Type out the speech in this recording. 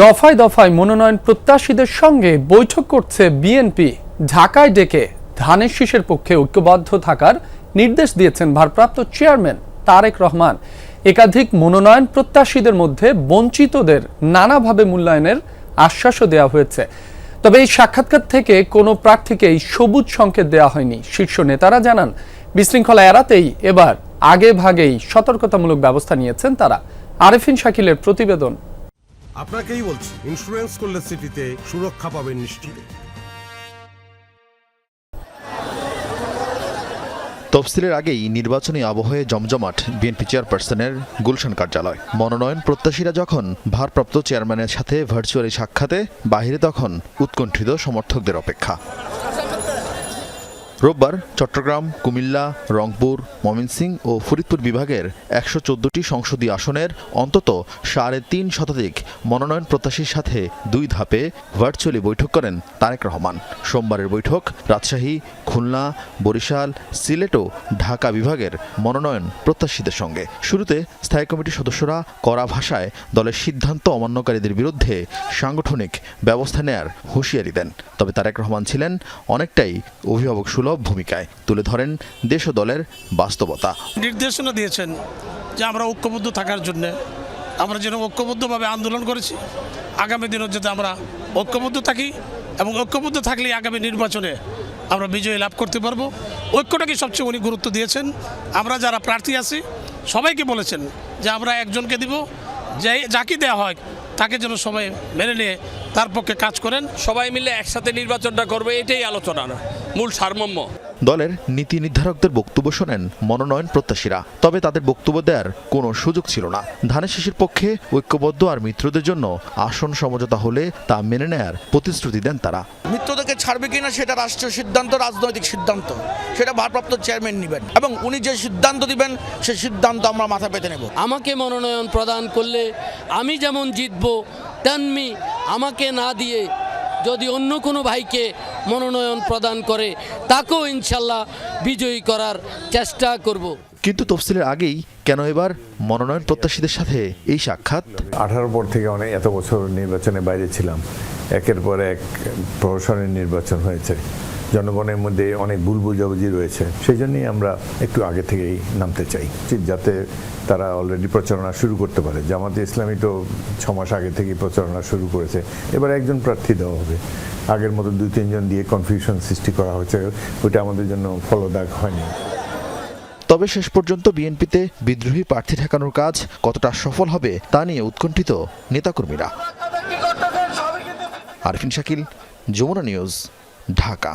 দফায় দফায় মনোনয়ন প্রত্যাশীদের সঙ্গে বৈঠক করছে বিএনপি ঢাকায় ডেকে ধানের শীষের পক্ষে ঐক্যবদ্ধ থাকার নির্দেশ দিয়েছেন ভারপ্রাপ্ত চেয়ারম্যান তারেক রহমান। একাধিক মনোনয়ন প্রত্যাশীদের মধ্যে বঞ্চিতদের নানাভাবে মূল্যায়নের আশ্বাসও দেওয়া হয়েছে। তবে এই সাক্ষাৎকার থেকে কোনো প্রার্থীকেই সবুজ সংকেত দেওয়া হয়নি। শীর্ষ নেতারা জানান, বিশৃঙ্খলা এড়াতেই এবার আগে ভাগেই সতর্কতামূলক ব্যবস্থা নিয়েছেন তারা। আরেফিন শাকিলের প্রতিবেদন আপনাকেই বলছি ইন্স্যুরেন্স করলে সিটিতে সুরক্ষা পাবেন নিশ্চিত। তফসিলের আগেই নির্বাচনী আবহে জমজমাট বিএনপি চেয়ারপারসনের গুলশান কার্যালয়। মনোনয়ন প্রত্যাশীরা যখন ভারপ্রাপ্ত চেয়ারম্যানের সাথে ভার্চুয়ালি সাক্ষাতে, বাহিরে তখন উৎকণ্ঠিত সমর্থকদের অপেক্ষা। রোববার চট্টগ্রাম, কুমিল্লা, রংপুর ময়মনসিংহ ও ফরিদপুর বিভাগের একশো চোদ্দটি সংসদীয় আসনের অন্তত সাড়ে তিন শতাধিক মনোনয়ন প্রত্যাশীর সাথে দুই ধাপে ভার্চুয়ালি বৈঠক করেন তারেক রহমান। সোমবারের বৈঠক রাজশাহী, খুলনা, বরিশাল, সিলেট ও ঢাকা বিভাগের মনোনয়ন প্রত্যাশীদের সঙ্গে। শুরুতে স্থায়ী কমিটির সদস্যরা কড়া ভাষায় দলের সিদ্ধান্ত অমান্যকারীদের বিরুদ্ধে সাংগঠনিক ব্যবস্থা নেয়ার হুঁশিয়ারি দেন। তবে তারেক রহমান ছিলেন অনেকটাই অভিভাবক সুলভ ভূমিকায়। তুলে ধরেন দেশ দলের বাস্তবতা। নির্দেশনা দিয়েছেন যে আমরা ঐক্যবদ্ধ থাকার জন্য আমরা যেন ঐক্যবদ্ধভাবে আন্দোলন করেছি। আগামী দিনে যাতে আমরা ঐক্যবদ্ধ থাকি এবং ঐক্যবদ্ধ থাকলে আগামী নির্বাচনে আমরা বিজয় লাভ করতে পারব। ঐক্যটাকে সবচেয়ে উনি গুরুত্ব দিয়েছেন। আমরা যারা প্রার্থী আছি, সবাইকে বলেছেন যে আমরা একজনকে দিব। যে যাকে দেওয়া হয় তাকে যেন সবাই মেনে নিয়ে তার পক্ষে কাজ করেন। সবাই মিলে একসাথে নির্বাচনটা করবে, এটাই আলোচনা মূল সারমর্ম। দলের নীতি নির্ধারকদের বক্তব্য শোনেন মনোনয়ন প্রত্যাশীরা। তবে তাদের বক্তব্য দেওয়ার কোনো সুযোগ ছিল না। ধানের শেষের পক্ষে ঐক্যবদ্ধ আর মিত্রদের জন্য আসন সমঝোতা হলে তা মেনে নেয়ার প্রতিশ্রুতি দেন তারা। মিত্রদেরকে ছাড়বে কিনা সেটা রাষ্ট্রীয় সিদ্ধান্ত রাজনৈতিক সিদ্ধান্ত। সেটা ভারপ্রাপ্ত চেয়ারম্যান নেবেন এবং উনি যে সিদ্ধান্ত দিবেন সেই সিদ্ধান্ত আমরা মাথা পেতে নেব। আমাকে মনোনয়ন প্রদান করলে আমি যেমন জিতব তেমনি আমাকে না দিয়ে যদি অন্য কোনো ভাইকে মনোনয়ন প্রদান করে তাকেও ইনশাল্লাহ বিজয়ী করার চেষ্টা করব। কিন্তু তফসিলের আগেই কেন এবার মনোনয়ন প্রত্যাশীদের সাথে এই সাক্ষাৎ? আঠারো পর থেকে অনেক এত বছর নির্বাচনে বাইরে ছিলাম। একের পর এক প্রহসনের নির্বাচন হয়েছে। জনগণের মধ্যে অনেক ভুল বুঝাবুঝি রয়েছে, সেই জন্যই আমরা একটু আগে থেকেই নামতে চাই। যাতে তারা অলরেডি প্রচারণা শুরু করতে পারে। জামাতে ইসলামী তো ছ মাস আগে থেকেই প্রচারণা শুরু করেছে। এবার একজন প্রার্থী দেওয়া হবে। আগের মতো দুই, তিনজন দিয়ে কনফিউশন সৃষ্টি করা হয়েছে। ওইটা আমাদের জন্য ফলদায়ক হয়নি। তবে শেষ পর্যন্ত বিএনপিতে বিদ্রোহী প্রার্থী ঠেকানোর কাজ কতটা সফল হবে তা নিয়ে উৎকণ্ঠিত নেতাকর্মীরা। আরফিন শাকিল, যমুনা নিউজ, ঢাকা।